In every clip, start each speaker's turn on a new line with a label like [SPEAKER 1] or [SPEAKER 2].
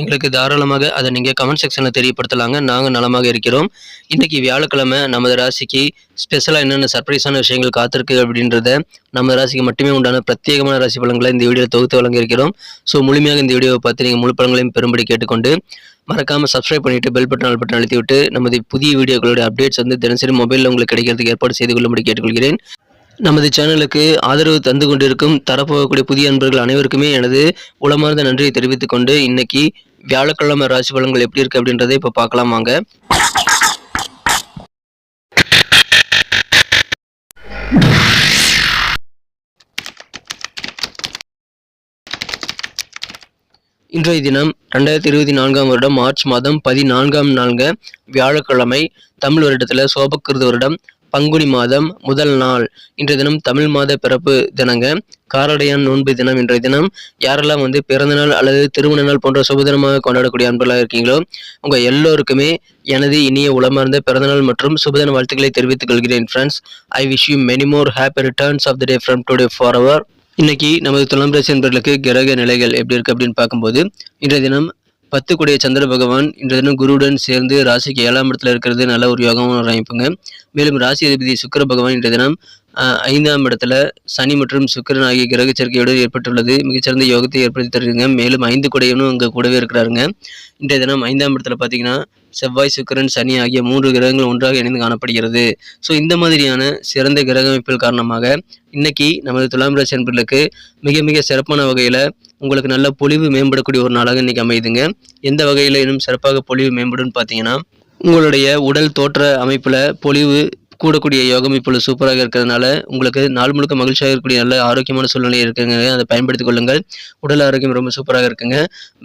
[SPEAKER 1] எங்களுக்கு தாராளமாக அதை நீங்கள் கமெண்ட் செக்ஷனில் தெரியப்படுத்தலாங்க. நாங்கள் நலமாக இருக்கிறோம். இன்றைக்கி வியாழக்கிழமை நமது ராசிக்கு ஸ்பெஷலாக என்னென்ன சர்ப்ரைஸான விஷயங்கள் காத்திருக்கு அப்படின்றத நம்ம ராசிக்கு மட்டுமே உண்டான பிரத்யேகமான ராசி பலன்களை இந்த வீடியோ தொகுத்து வழங்கியிருக்கிறோம் ஸோ முழுமையாக இந்த வீடியோவை பார்த்து நீங்கள் முழு பலன்களையும் பெரும்படி கேட்டுக்கொண்டு மறக்காமல் சப்ஸ்கிரைப் பண்ணிவிட்டு பெல் பட்டன் ஆல் பட்டன் அழுத்தி விட்டு நமது புதிய வீடியோக்களுடைய அப்டேட்ஸ் வந்து தினசரி மொபைலில் உங்களுக்கு கிடைக்கிறதுக்கு ஏற்பாடு செய்து கொள்ளும்படி கேட்டுக்கொள்கிறேன். நமது சேனலுக்கு ஆதரவு தந்து கொண்டிருக்கும் தரப்போகக்கூடிய புதிய அன்பர்கள் அனைவருக்குமே எனது உளமார்ந்த நன்றியை தெரிவித்துக் கொண்டு இன்னைக்கு வியாழக்கிழமை ராசி பலன்கள் எப்படி இருக்கு அப்படின்றத இப்போ பார்க்கலாம் வாங்க. இன்றைய தினம் ரெண்டாயிரத்தி இருபத்தி நான்காம் வருடம் மார்ச் மாதம் பதினான்காம் நான்கு வியாழக்கிழமை. தமிழ் வருடத்தில் சோபக்கிருத வருடம். பங்குனி மாதம் முதல் நாள். இன்றைய தினம் தமிழ் மாத பிறப்பு தினங்க. காரடையான் நோன்பு தினம் இன்றைய தினம். யாரெல்லாம் வந்து பிறந்த நாள் அல்லது திருமண நாள் போன்ற சுபதினமாக கொண்டாடக்கூடிய அன்பர்களாக இருக்கீங்களோ உங்கள் எல்லோருக்குமே எனது இனிய உளமார்ந்த பிறந்தநாள் மற்றும் சுபதின வாழ்த்துக்களை தெரிவித்துக் கொள்கிறேன் friends I wish you many more happy returns of the day from today for our இன்னைக்கு நமது துலாம் ராசி என்பர்களுக்கு கிரக நிலைகள் எப்படி இருக்கு அப்படின்னு பார்க்கும்போது இன்றைய தினம் பத்து கூடிய சந்திர பகவான் இன்று தினம் குருவுடன் சேர்ந்து ராசிக்கு ஏழாம் இடத்துல இருக்கிறது நல்ல ஒரு யோகமான ஒரு அமைப்புங்க. மேலும் ராசி அதிபதி சுக்கிர பகவான் இன்றைய தினம் ஐந்தாம் இடத்துல சனி மற்றும் சுக்கிரன் ஆகிய கிரக சேர்க்கையோடு ஏற்பட்டுள்ளது. மிகச்சிறந்த யோகத்தை ஏற்படுத்தி தருவீங்க மேலும் ஐந்து குடையனும் அங்கே கூடவே இருக்கிறாருங்க. இன்றைய தினம் ஐந்தாம் இடத்துல பார்த்தீங்கன்னா செவ்வாய் சுக்கிரன் சனி ஆகிய மூன்று கிரகங்கள் ஒன்றாக இணைந்து காணப்படுகிறது. ஸோ இந்த மாதிரியான சிறந்த கிரக அமைப்பில் காரணமாக இன்னைக்கு நமது துலாம் ராசி அன்பர்களுக்கு மிக மிக சிறப்பான வகையில் உங்களுக்கு நல்ல பொலிவு மேம்படக்கூடிய ஒரு நாளாக இன்னைக்கு அமையுதுங்க. எந்த வகையில் இன்னும் சிறப்பாக பொலிவு மேம்படும்னு பார்த்தீங்கன்னா உங்களுடைய உடல் தோற்ற அமைப்பில் பொலிவு கூடக்கூடிய யோகம் இப்பொழுது சூப்பராக இருக்கிறதுனால உங்களுக்கு நாள் முழுக்க மகிழ்ச்சியாக இருக்கக்கூடிய நல்ல ஆரோக்கியமான சூழ்நிலை இருக்குங்க. அதை பயன்படுத்திக் கொள்ளுங்கள். உடல் ஆரோக்கியம் ரொம்ப சூப்பராக இருக்குங்க.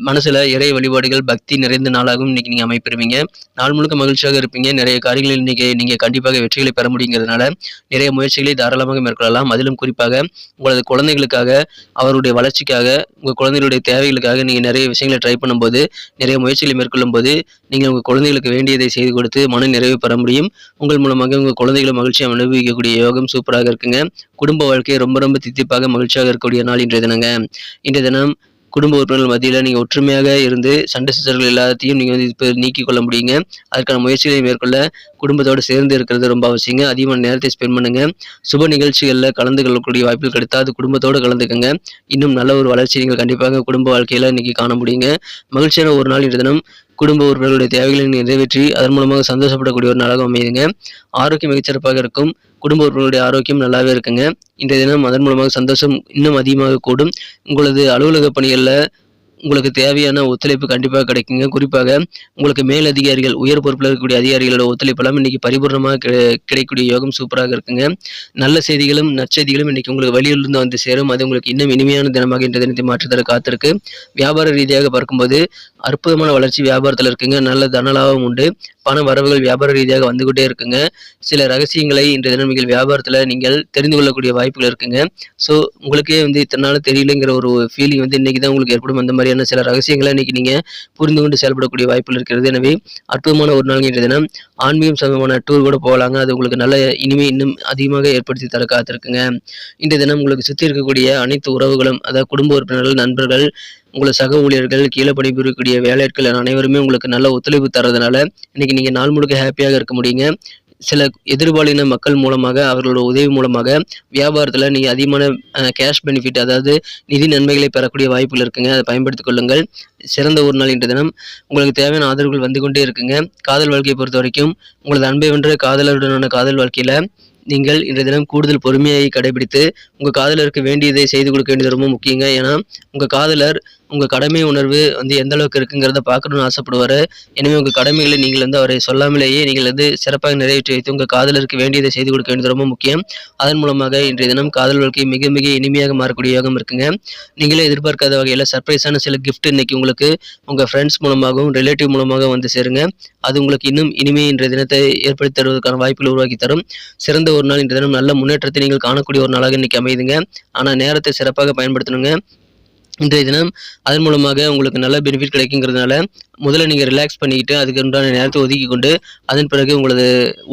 [SPEAKER 1] மனசில் இறை வழிபாடுகள் பக்தி நிறைந்த நாளாகவும் இன்னைக்கு நீங்கள் அமைப்பிருவீங்க நாள் முழுக்க மகிழ்ச்சியாக இருப்பீங்க. நிறைய காரியங்களில் இன்னைக்கு நீங்கள் கண்டிப்பாக வெற்றிகளை பெற முடியுங்கிறதுனால நிறைய முயற்சிகளை தாராளமாக மேற்கொள்ளலாம். அதிலும் குறிப்பாக உங்களது குழந்தைகளுக்காக அவருடைய வளர்ச்சிக்காக உங்கள் குழந்தைகளுடைய தேவைகளுக்காக நீங்கள் நிறைய விஷயங்களை ட்ரை பண்ணும்போது நிறைய முயற்சிகளை மேற்கொள்ளும் போது நீங்கள் உங்கள் குழந்தைகளுக்கு வேண்டியதை செய்து கொடுத்து மன நிறைவு பெற முடியும். உங்கள் மூலமாக உங்கள் குழந்தைகளும் மகிழ்ச்சியாக அனுபவிக்கக்கூடிய யோகம் சூப்பராக இருக்குங்க. குடும்ப வாழ்க்கையை ரொம்ப ரொம்ப தித்திப்பாக மகிழ்ச்சியாக இருக்கக்கூடிய நாள் இன்றைய தினங்க. இன்றைய தினம் குடும்ப உறுப்பினர்கள் மத்தியில் நீங்கள் ஒற்றுமையாக இருந்து சண்டை சிசர்கள் எல்லாத்தையும் நீங்கள் வந்து இப்போ நீக்கிக் கொள்ள முடியுங்க. அதற்கான முயற்சிகளை மேற்கொள்ள குடும்பத்தோடு சேர்ந்து இருக்கிறது ரொம்ப அவசியங்க. அதிகமான நேரத்தை ஸ்பெண்ட் பண்ணுங்க. சுப நிகழ்ச்சிகளில் கலந்து கொள்ளக்கூடிய வாய்ப்புகள் கிடைத்தா அது குடும்பத்தோடு கலந்துக்கங்க. இன்னும் நல்ல ஒரு வளர்ச்சி நீங்கள் கண்டிப்பாக குடும்ப வாழ்க்கையில் இன்னைக்கு காண முடியுங்க. மகிழ்ச்சியான ஒரு நாள் இன்றைய தினம். குடும்ப உறுப்பினர்களுடைய தேவைகளை நிறைவேற்றி அதன் மூலமாக சந்தோஷப்படக்கூடிய ஒரு நாளாக அமையுதுங்க. ஆரோக்கியம் மிகச்சிறப்பாக இருக்கும். குடும்ப உறுப்பினர்களுடைய ஆரோக்கியம் நல்லாவே இருக்குங்க. இன்றைய தினம் அதன் மூலமாக சந்தோஷம் இன்னும் அதிகமாக கூடும். உங்களது அலுவலக பணிகளில் உங்களுக்கு தேவையான ஒத்துழைப்பு கண்டிப்பாக கிடைக்குங்க. குறிப்பாக உங்களுக்கு மேல் அதிகாரிகள் உயர் பொறுப்பில் இருக்கக்கூடிய அதிகாரிகளோட ஒத்துழைப்பெல்லாம் இன்னைக்கு பரிபூர்ணமாக கிடைக்கக்கூடிய யோகம் சூப்பராக இருக்குங்க. நல்ல செய்திகளும் நற்செய்திகளும் இன்னைக்கு உங்களுக்கு வழியிலிருந்து வந்து சேரும். அது உங்களுக்கு இன்னும் இனிமையான தினமாக இன்றைய தினத்தை மாற்றுதல் காத்திருக்கு. வியாபார ரீதியாக பார்க்கும்போது அற்புதமான வளர்ச்சி வியாபாரத்தில் இருக்குங்க. நல்ல தனலாபம் உண்டு. பண வரவுகள் வியாபார ரீதியாக வந்துகிட்டே இருக்குங்க. சில ரகசியங்களை இன்றைய தினம் நீங்கள் வியாபாரத்தில் நீங்கள் தெரிந்து கொள்ளக்கூடிய வாய்ப்புகள் இருக்குங்க. ஸோ உங்களுக்கே வந்து இத்தனை நாள் தெரியலங்கிற ஒரு ஃபீலிங் வந்து இன்றைக்கி தான் உங்களுக்கு ஏற்படும். அந்த மாதிரியான சில ரகசியங்களை இன்னைக்கு நீங்கள் புரிந்து கொண்டு செயல்படக்கூடிய வாய்ப்புகள் இருக்கிறது. எனவே அற்புதமான ஒரு நாள் இன்றைய தினம். ஆன்மீகம் சம்பந்தமான டூர் கூட போகலாங்க. அது உங்களுக்கு நல்ல இனிமே இன்னும் அதிகமாக ஏற்படுத்தி தர காத்திருக்குங்க. இன்றைய தினம் உங்களுக்கு சுற்றி இருக்கக்கூடிய அனைத்து உறவுகளும் அதாவது குடும்ப உறுப்பினர்கள் நண்பர்கள் உங்களை சக ஊழியர்கள் கீழே பணிபுரியக்கூடிய வேலையாட்கள் அனைவருமே உங்களுக்கு நல்ல ஒத்துழைப்பு தரதுனால இன்னைக்கு நீங்கள் நாள் முழுக்க ஹாப்பியாக இருக்க முடியுங்க. சில எதிர்பாலின மக்கள் மூலமாக அவர்களோட உதவி மூலமாக வியாபாரத்தில் நீங்கள் அதிகமான கேஷ் பெனிஃபிட் அதாவது நிதி நன்மைகளை பெறக்கூடிய வாய்ப்புகள் இருக்குங்க. அதை பயன்படுத்திக் கொள்ளுங்கள். சிறந்த ஒரு நாள் இன்று தினம். உங்களுக்கு தேவையான ஆதரவுகள் வந்து கொண்டே இருக்குங்க. காதல் வாழ்க்கையை பொறுத்த வரைக்கும் உங்களது அன்பை வென்ற காதலருடனான காதல் வாழ்க்கையில் நீங்கள் இன்றைய தினம் கூடுதல் பொறுமையை கடைபிடித்து உங்கள் காதலருக்கு வேண்டியதை செய்து கொடுக்க வேண்டியது ரொம்ப முக்கியங்க. ஏன்னா உங்கள் காதலர் உங்கள் கடமை உணர்வு வந்து எந்த அளவுக்கு இருக்குங்கிறத பார்க்கணும்னு ஆசைப்படுவார். எனவே உங்கள் கடமைகளை நீங்கள் வந்து அவரை சொல்லாமலேயே நீங்கள் வந்து சிறப்பாக நிறைவேற்றி வைத்து உங்கள் காதலருக்கு வேண்டியதை செய்து கொடுக்க வேண்டியது ரொம்ப முக்கியம். அதன் மூலமாக இன்றைய தினம் காதல் வாழ்க்கை மிக மிக இனிமையாக மாறக்கூடிய யோகம் இருக்குங்க. நீங்களே எதிர்பார்க்காத வகையில் சர்ப்ரைஸான சில கிஃப்ட் இன்னைக்கு உங்களுக்கு உங்கள் ஃப்ரெண்ட்ஸ் மூலமாகவும் ரிலேட்டிவ் மூலமாக வந்து சேருங்க. அது உங்களுக்கு இன்னும் இனிமே இன்றைய தினத்தை ஏற்படுத்தி தருவதற்கான வாய்ப்புகள் உருவாக்கி தரும். சிறந்த ஒரு நாள் இன்றைய தினம் நல்ல முன்னேற்றத்தை நீங்கள் காணக்கூடிய ஒரு நாளாக இன்னைக்கு அமையுதுங்க. ஆனால் நேரத்தை சிறப்பாக பயன்படுத்தணுங்க. இன்றைய தினம் அதன் மூலமாக உங்களுக்கு நல்ல பெனிஃபிட் கிடைக்குங்கிறதுனால முதல்ல நீங்கள் ரிலாக்ஸ் பண்ணிக்கிட்டு அதுக்கு உண்டான நேரத்தை ஒதுக்கி கொண்டு அதன் பிறகு உங்களது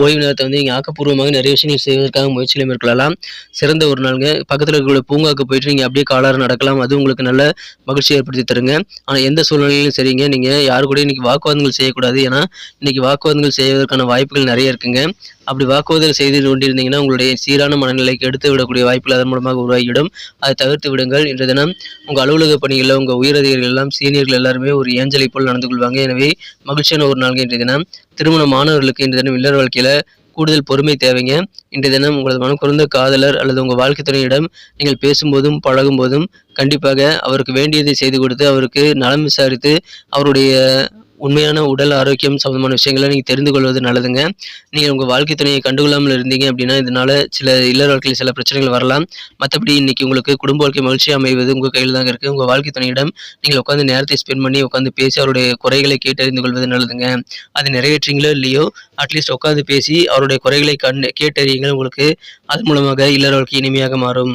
[SPEAKER 1] ஓய்வு நேரத்தை வந்து நீங்கள் ஆக்கப்பூர்வமாக நிறைய விஷயங்கள் செய்வதற்காக முயற்சியில் மேற்கொள்ளலாம். சிறந்த ஒரு நாளுங்க. பக்கத்தில் இருக்கக்கூடிய பூங்காவுக்கு போயிட்டு நீங்கள் அப்படியே காலாறு நடக்கலாம். அது உங்களுக்கு நல்ல மகிழ்ச்சி ஏற்படுத்தி தருங்க. ஆனால் எந்த சூழ்நிலையிலும் சரிங்க. நீங்கள் யாரு கூட இன்னைக்கு வாக்குவாதங்கள் செய்யக்கூடாது. ஏன்னா இன்னைக்கு வாக்குவாதங்கள் செய்வதற்கான வாய்ப்புகள் நிறைய இருக்குங்க. அப்படி வாக்குவாதம் செய்து கொண்டிருந்தீங்கன்னா உங்களுடைய சீரான மனநிலைக்கு எடுத்து விடக்கூடிய வாய்ப்புகள் அதன் மூலமாக உருவாகிவிடும். அதை தவிர்த்து விடுங்கள். இன்றைய தினம் உங்கள் அலுவலக பணிகளில் உங்கள் உயரதிகாரிகள் எல்லாம் சீனியர்கள் எல்லாருமே ஒரு ஏஞ்சலை போல் நடந்து கொள்வாங்க. எனவே மகிழ்ச்சியான ஒரு நாள் இன்றைய தினம். திருமண மாணவர்களுக்கு இன்றைய தினம் இல்லற வாழ்க்கையில் கூடுதல் பொறுமை தேவைங்க. இன்றைய தினம் உங்களது மனம் குறைந்த காதலர் அல்லது உங்கள் வாழ்க்கை துணையிடம் நீங்கள் பேசும்போதும் பழகும் போதும் கண்டிப்பாக அவருக்கு வேண்டியதை செய்து கொடுத்து அவருக்கு நலம் விசாரித்து அவருடைய உண்மையான உடல் ஆரோக்கியம் சம்மந்தமான விஷயங்களை நீங்கள் தெரிந்து கொள்வது நல்லதுங்க. நீங்கள் உங்கள் வாழ்க்கை துணையை கண்டுகொள்ளாமல் இருந்தீங்க அப்படின்னா இதனால் சில இல்லற வாழ்க்கையில் சில பிரச்சனைகள் வரலாம். மற்றபடி இன்னைக்கு உங்களுக்கு குடும்ப வாழ்க்கை மகிழ்ச்சியாக அமைவது உங்கள் கையில் தாங்க இருக்குது உங்கள் வாழ்க்கை துணையிடம் நீங்கள் உட்காந்து நேரத்தை ஸ்பெண்ட் பண்ணி உட்காந்து பேசி அவருடைய குறைகளை கேட்டறிந்து கொள்வது நல்லதுங்க. அது நிறைவேற்றீங்களோ இல்லையோ அட்லீஸ்ட் உட்காந்து பேசி அவருடைய குறைகளை கண் கேட்டறியுங்கள். உங்களுக்கு அது மூலமாக இல்லற வாழ்க்கை இனிமையாக மாறும்.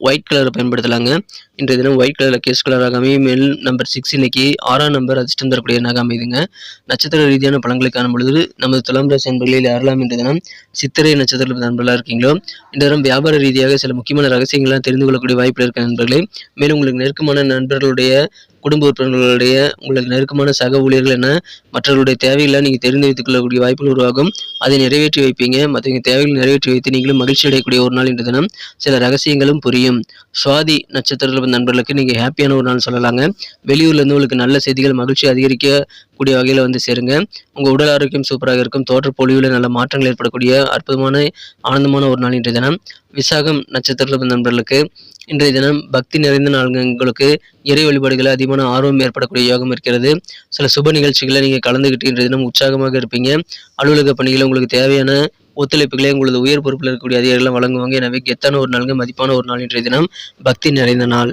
[SPEAKER 1] ஒயிட் கலரை பயன்படுத்தலாங்க. இன்றைய தினம் ஒயிட் கலரில் கேஸ் கலராக அமையும் நம்பர் சிக்ஸ் இன்னைக்கு ஆறாம் நம்பர் அதிர்ஷ்டம் தரக்கூடிய எண்ணாக அமைதுங்க நட்சத்திர ரீதியான பழங்களை காணும் பொழுது நமது துலாம் ராசி நண்பர்களில் யாரெல்லாம் இன்றைய தினம் சித்திரை நட்சத்திர நண்பர்களாக இருக்கீங்களோ இந்த தினம் வியாபார ரீதியாக சில முக்கியமான ரகசியங்கள்லாம் தெரிந்து கொள்ளக்கூடிய வாய்ப்பு இருக்க நண்பர்களே மேலும் உங்களுக்கு நெருக்கமான நண்பர்களுடைய குடும்ப உறுப்பினர்களுடைய உங்களுக்கு நெருக்கமான சக ஊழியர்கள் என மற்றவர்களுடைய தேவைகளை நீங்கள் தெரிந்து வைத்துக் கொள்ளக்கூடிய வாய்ப்புகள் உருவாகும். அதை நிறைவேற்றி வைப்பீங்க. மற்றவங்க தேவைகளை நிறைவேற்றி வைத்து நீங்களும் மகிழ்ச்சி அடையக்கூடிய ஒரு நாள் இன்று தினம். சில ரகசியங்களும் புரியும். சுவாதி நட்சத்திரத்தில் நண்பர்களுக்கு நீங்கள் ஹாப்பியான ஒரு நாள் சொல்லலாங்க. வெளியூர்லேருந்து உங்களுக்கு நல்ல செய்திகள் மகிழ்ச்சி அதிகரிக்கக்கூடிய வகையில் வந்து சேருங்க. உங்கள் உடல் ஆரோக்கியம் சூப்பராக இருக்கும். தோற்ற பொழிவில் நல்ல மாற்றங்கள் ஏற்படக்கூடிய அற்புதமான ஆனந்தமான ஒரு நாள் இன்றைய தினம். விசாகம் நட்சத்திர நண்பர்களுக்கு இன்றைய தினம் பக்தி நிறைந்த நாள்களுக்கு இறை வழிபாடுகளில் அதிகமான ஆர்வம் ஏற்படக்கூடிய யோகம் இருக்கிறது. சில சுப நிகழ்ச்சிகளை நீங்கள் கலந்துக்கிட்டு இன்றைய தினம் உற்சாகமாக இருப்பீங்க. அலுவலக பணிகளை உங்களுக்கு தேவையான ஒத்துழைப்புகளை உங்களது உயர் பொறுப்பில் இருக்கக்கூடிய அதிகாரிகள் வழங்குவாங்க. எனவே கெத்தான ஒரு நாளுங்க மதிப்பான ஒரு நாள் இன்றைய தினம். பக்தி நிறைந்த நாள்.